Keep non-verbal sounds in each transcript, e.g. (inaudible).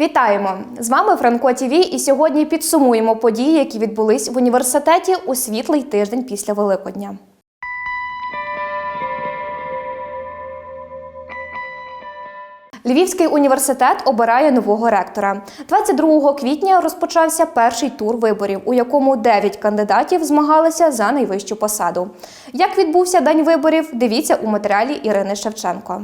Вітаємо! З вами Франко ТІВІ і сьогодні підсумуємо події, які відбулись в університеті у світлий тиждень після Великодня. Львівський університет обирає нового ректора. 22 квітня розпочався перший тур виборів, у якому 9 кандидатів змагалися за найвищу посаду. Як відбувся день виборів, дивіться у матеріалі Ірини Шевченко.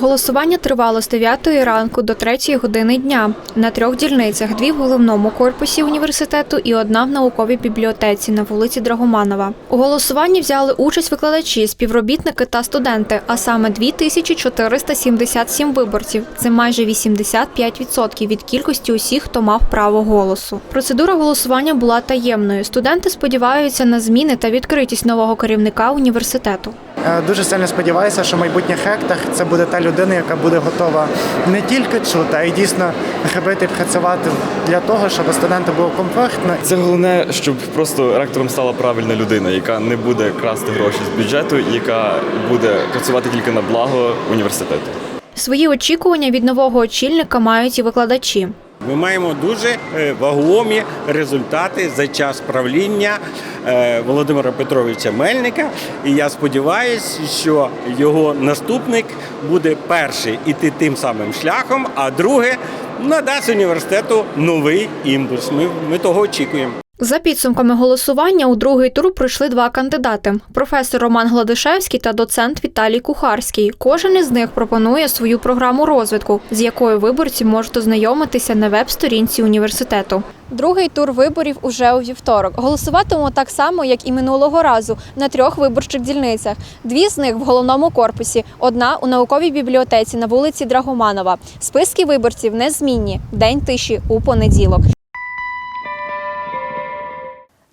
Голосування тривало з 9 ранку до 3 години дня на трьох дільницях: дві в головному корпусі університету і одна в науковій бібліотеці на вулиці Драгоманова. У голосуванні взяли участь викладачі, співробітники та студенти, а саме 2477 виборців. Це майже 85% від кількості усіх, хто мав право голосу. Процедура голосування була таємною. Студенти сподіваються на зміни та відкритість нового керівника університету. Е, Дуже сильно сподіваюся, що майбутній хектах це буде та людина, яка буде готова не тільки чути, а й дійсно робити і працювати для того, щоб студенту було комфортно. Це головне, щоб просто ректором стала правильна людина, яка не буде красти гроші з бюджету, яка буде працювати тільки на благо університету. Свої очікування від нового очільника мають і викладачі. Ми маємо дуже е, вагомі результати за час правління е, Володимира Петровича Мельника. І я сподіваюся, що його наступник буде перший іти тим самим шляхом, а друге надасть університету новий імпульс. Ми, ми того очікуємо. За підсумками голосування у другий тур пройшли два кандидати: професор Роман Гладишевський та доцент Віталій Кухарський. Кожен із них пропонує свою програму розвитку, з якою виборці можуть ознайомитися на веб-сторінці університету. Другий тур виборів уже у вівторок. Голосуватимемо так само, як і минулого разу, на трьох виборчих дільницях. Дві з них в головному корпусі, одна у науковій бібліотеці на вулиці Драгоманова. Списки виборців незмінні. День тиші у понеділок.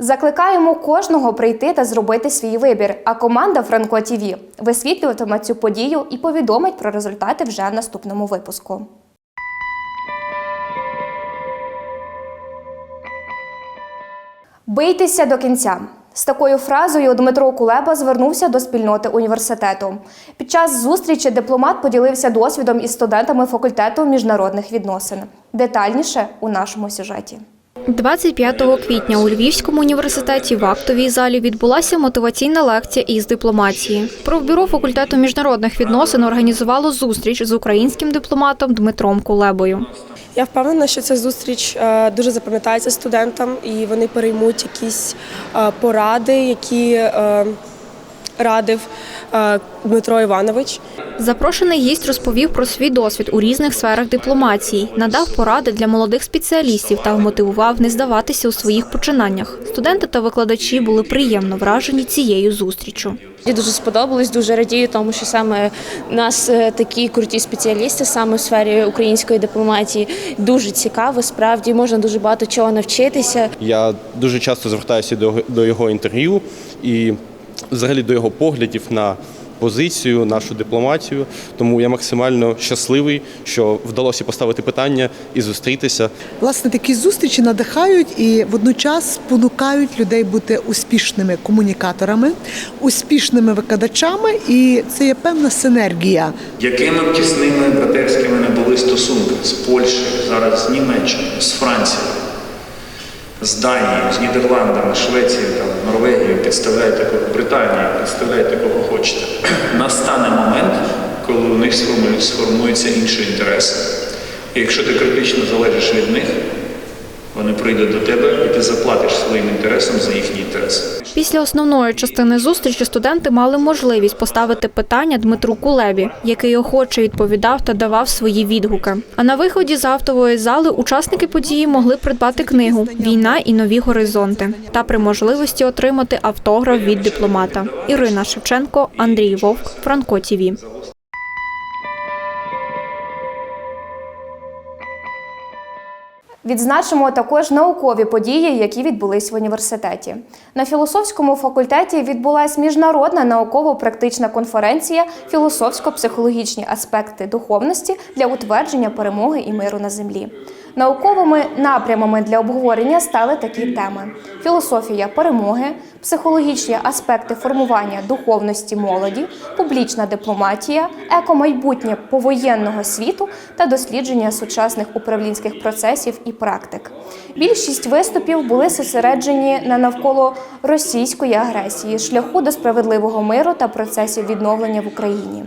Закликаємо кожного прийти та зробити свій вибір. А команда Франко ТІВІ висвітлюватиме цю подію і повідомить про результати вже в наступному випуску. Бийтеся до кінця. З такою фразою Дмитро Кулеба звернувся до спільноти університету. Під час зустрічі дипломат поділився досвідом із студентами факультету міжнародних відносин. Детальніше у нашому сюжеті. 25 квітня у Львівському університеті в актовій залі відбулася мотиваційна лекція із дипломатії. Профбюро факультету міжнародних відносин організувало зустріч з українським дипломатом Дмитром Кулебою. Я впевнена, що ця зустріч е, дуже запам'ятається студентам, і вони переймуть якісь е, поради, які е, радив е, Дмитро Іванович. Запрошений гість розповів про свій досвід у різних сферах дипломатії, надав поради для молодих спеціалістів та вмотивував не здаватися у своїх починаннях. Студенти та викладачі були приємно вражені цією зустрічю. Мені дуже сподобалось, дуже радію, тому що саме нас е, такі круті спеціалісти саме в сфері української дипломатії. Дуже цікаво, справді можна дуже багато чого навчитися. Я дуже часто звертаюся до, до його інтерв'ю і взагалі до його поглядів на позицію, нашу дипломатію. Тому я максимально щасливий, що вдалося поставити питання і зустрітися. Власне, такі зустрічі надихають і водночас спонукають людей бути успішними комунікаторами, успішними викладачами, і це є певна синергія. Якими б тісними братерськими не були стосунки з Польщею, зараз з Німеччиною, з Францією, з Данії, з Нідерландами, Швецією, Норвегією, підставляйте кого Британією, підставляйте кого хочете. (clears throat) Настане момент, коли у них сформуються інші інтереси. І якщо ти критично залежиш від них, вони прийдуть до тебе і ти заплатиш своїм інтересам за їхні інтереси. Після основної частини зустрічі студенти мали можливість поставити питання Дмитру Кулебі, який охоче відповідав та давав свої відгуки. А на виході з автової зали учасники події могли придбати книгу Війна і нові горизонти та при можливості отримати автограф від дипломата. Ірина Шевченко, Андрій Вовк, Франко ТІВІ. Відзначимо також наукові події, які відбулись в університеті. На філософському факультеті відбулася міжнародна науково-практична конференція Філософсько-психологічні аспекти духовності для утвердження перемоги і миру на землі. Науковими напрямами для обговорення стали такі теми: філософія перемоги, психологічні аспекти формування духовності молоді, публічна дипломатія, екомайбутнє повоєнного світу та дослідження сучасних управлінських процесів і практик. Більшість виступів були зосереджені на навколо російської агресії, шляху до справедливого миру та процесів відновлення в Україні.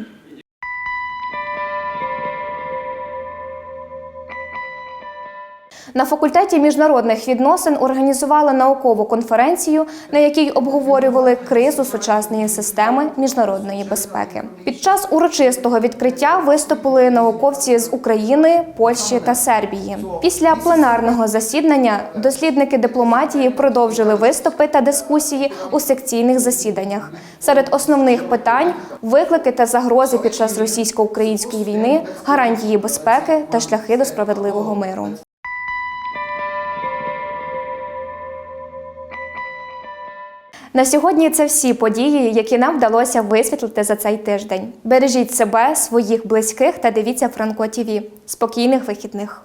На факультеті міжнародних відносин організували наукову конференцію, на якій обговорювали кризу сучасної системи міжнародної безпеки. Під час урочистого відкриття виступили науковці з України, Польщі та Сербії. Після пленарного засідання дослідники дипломатії продовжили виступи та дискусії у секційних засіданнях. Серед основних питань виклики та загрози під час російсько-української війни, гарантії безпеки та шляхи до справедливого миру. На сьогодні це всі події, які нам вдалося висвітлити за цей тиждень. Бережіть себе, своїх близьких та дивіться Франко ТІВІ. Спокійних вихідних.